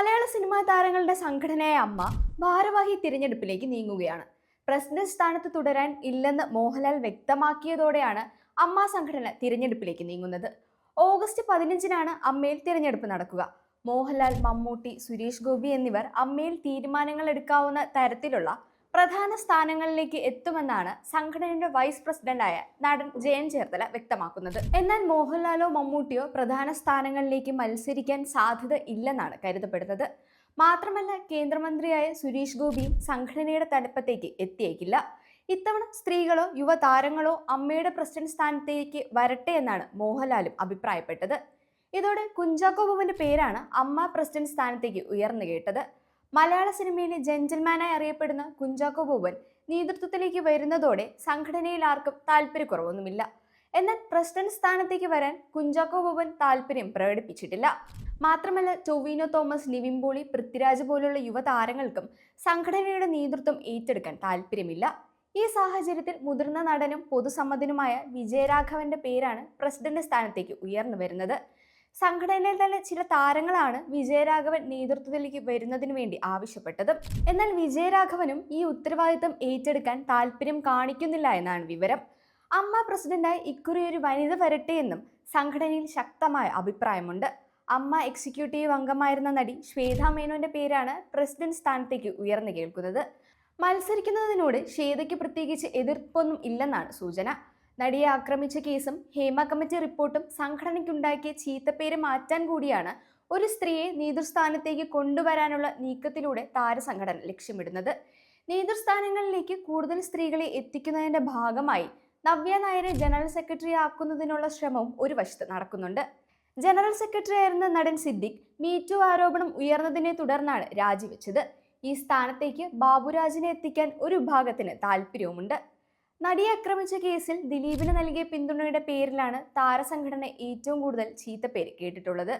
മലയാള cinema താരങ്ങളുടെ സംഘടനയായ അമ്മ ഭാരവാഹി തിരഞ്ഞെടുപ്പിലേക്ക് നീങ്ങുകയാണ്. പ്രസിഡന്റ് സ്ഥാനത്ത് തുടരാൻ ഇല്ലെന്ന് മോഹൻലാൽ വ്യക്തമാക്കിയതോടെയാണ് അമ്മ സംഘടന തിരഞ്ഞെടുപ്പിലേക്ക് നീങ്ങുന്നത്. ഓഗസ്റ്റ് പതിനഞ്ചിനാണ് അമ്മയിൽ തിരഞ്ഞെടുപ്പ് നടക്കുക. മോഹൻലാൽ മമ്മൂട്ടി സുരേഷ് ഗോപി എന്നിവർ അമ്മയിൽ തീരുമാനങ്ങൾ എടുക്കാവുന്ന തരത്തിലുള്ള പ്രധാന സ്ഥാനങ്ങളിലേക്ക് എത്തുമെന്നാണ് സംഘടനയുടെ വൈസ് പ്രസിഡന്റായ നടൻ ജയൻ ചേർത്തല വ്യക്തമാക്കുന്നത്. എന്നാൽ മോഹൻലാലോ മമ്മൂട്ടിയോ പ്രധാന സ്ഥാനങ്ങളിലേക്ക് മത്സരിക്കാൻ സാധ്യത ഇല്ലെന്നാണ് കരുതപ്പെടുന്നത്. മാത്രമല്ല കേന്ദ്രമന്ത്രിയായ സുരേഷ് ഗോപിയും സംഘടനയുടെ തലപ്പത്തേക്ക് എത്തിയേക്കില്ല. ഇത്തവണ സ്ത്രീകളോ യുവതാരങ്ങളോ അമ്മയുടെ പ്രസിഡന്റ് സ്ഥാനത്തേക്ക് വരട്ടെ എന്നാണ് മോഹൻലാലും അഭിപ്രായപ്പെട്ടത്. ഇതോടെ കുഞ്ചാക്കോ ബോബന്റെ പേരാണ് അമ്മ പ്രസിഡന്റ് സ്ഥാനത്തേക്ക് ഉയർന്നു കേട്ടത്. മലയാള സിനിമയിലെ ജെന്റിൽമാനായി അറിയപ്പെടുന്ന കുഞ്ചാക്കോ ബോബൻ നേതൃത്വത്തിലേക്ക് വരുന്നതോടെ സംഘടനയിൽ ആർക്കും താല്പര്യക്കുറവൊന്നുമില്ല. എന്നാൽ പ്രസിഡന്റ് സ്ഥാനത്തേക്ക് വരാൻ കുഞ്ചാക്കോ ബോബൻ താല്പര്യം പ്രകടിപ്പിച്ചിട്ടില്ല. മാത്രമല്ല ടൊവിനോ തോമസ് നിവിൻ പോളി പൃഥ്വിരാജ് പോലുള്ള യുവതാരങ്ങൾക്കും സംഘടനയുടെ നേതൃത്വം ഏറ്റെടുക്കാൻ താല്പര്യമില്ല. ഈ സാഹചര്യത്തിൽ മുതിർന്ന നടനും പൊതുസമ്മതനുമായ വിജയരാഘവന്റെ പേരാണ് പ്രസിഡന്റ് സ്ഥാനത്തേക്ക് ഉയർന്നു വരുന്നത്. സംഘടനയിൽ തന്നെ ചില താരങ്ങളാണ് വിജയരാഘവൻ നേതൃത്വത്തിലേക്ക് വരുന്നതിന് വേണ്ടി ആവശ്യപ്പെട്ടത്. എന്നാൽ വിജയരാഘവനും ഈ ഉത്തരവാദിത്തം ഏറ്റെടുക്കാൻ താല്പര്യം കാണിക്കുന്നില്ല എന്നാണ് വിവരം. അമ്മ പ്രസിഡന്റായി ഇക്കുറി ഒരു വനിത വരട്ടെ എന്നും സംഘടനയിൽ ശക്തമായ അഭിപ്രായമുണ്ട്. അമ്മ എക്സിക്യൂട്ടീവ് അംഗമായിരുന്ന നടി ശ്വേത മേനോന്റെ പേരാണ് പ്രസിഡന്റ് സ്ഥാനത്തേക്ക് ഉയർന്നു കേൾക്കുന്നത്. മത്സരിക്കുന്നതിനോട് ശ്വേതയ്ക്ക് പ്രത്യേകിച്ച് എതിർപ്പൊന്നും ഇല്ലെന്നാണ് സൂചന. നടിയെ ആക്രമിച്ച കേസും ഹേമ കമ്മിറ്റി റിപ്പോർട്ടും സംഘടനയ്ക്കുണ്ടാക്കിയ ചീത്തപ്പേര് മാറ്റാൻ കൂടിയാണ് ഒരു സ്ത്രീയെ നേതൃസ്ഥാനത്തേക്ക് കൊണ്ടുവരാനുള്ള നീക്കത്തിലൂടെ താരസംഘടന ലക്ഷ്യമിടുന്നത്. നേതൃസ്ഥാനങ്ങളിലേക്ക് കൂടുതൽ സ്ത്രീകളെ എത്തിക്കുന്നതിന്റെ ഭാഗമായി നവ്യ നായരെ ജനറൽ സെക്രട്ടറി ആക്കുന്നതിനുള്ള ശ്രമവും ഒരു വശത്ത് നടക്കുന്നുണ്ട്. ജനറൽ സെക്രട്ടറി ആയിരുന്ന നടൻ സിദ്ദിഖ് മീറ്റു ആരോപണം ഉയർന്നതിനെ തുടർന്നാണ് രാജിവെച്ചത്. ഈ സ്ഥാനത്തേക്ക് ബാബുരാജിനെ എത്തിക്കാൻ ഒരു വിഭാഗത്തിന് താല്പര്യവുമുണ്ട്. നടിയെ ആക്രമിച്ച കേസിൽ ദിലീപിന് നൽകിയ പിന്തുണയുടെ പേരിലാണ് താരസംഘടന ഏറ്റവും കൂടുതൽ ചീത്തപ്പേര് കേട്ടിട്ടുള്ളത്.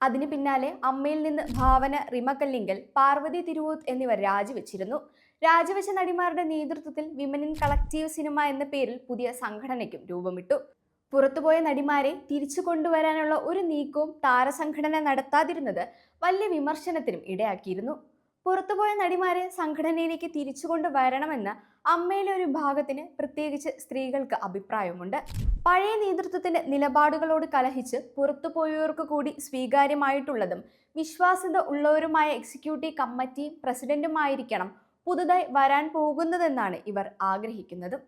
അതിന് പിന്നാലെ അമ്മയിൽ നിന്ന് ഭാവന റിമക്കല്ലിങ്കൽ പാർവതി തിരുവൂത്ത് എന്നിവർ രാജിവെച്ചിരുന്നു. രാജിവെച്ച നടിമാരുടെ നേതൃത്വത്തിൽ വിമനിൻ കളക്റ്റീവ് സിനിമ എന്ന പേരിൽ പുതിയ സംഘടനയ്ക്കും രൂപമിട്ടു. പുറത്തുപോയ നടിമാരെ തിരിച്ചു കൊണ്ടുവരാനുള്ള ഒരു നീക്കവും താരസംഘടന നടത്താതിരുന്നത് വലിയ വിമർശനത്തിനും ഇടയാക്കിയിരുന്നു. പുറത്തുപോയ നടിമാരെ സംഘടനയിലേക്ക് തിരിച്ചുകൊണ്ട് വരണമെന്ന് അമ്മയിലെ ഒരു ഭാഗത്തിന് പ്രത്യേകിച്ച് സ്ത്രീകൾക്ക് അഭിപ്രായമുണ്ട്. പഴയ നേതൃത്വത്തിന്റെ നിലപാടുകളോട് കലഹിച്ച് പുറത്തുപോയവർക്ക് കൂടി സ്വീകാര്യമായിട്ടുള്ളതും വിശ്വാസ്യത ഉള്ളവരുമായ എക്സിക്യൂട്ടീവ് കമ്മിറ്റിയും പ്രസിഡന്റുമായിരിക്കണം പുതുതായി വരാൻ പോകുന്നതെന്നാണ് ഇവർ ആഗ്രഹിക്കുന്നതും.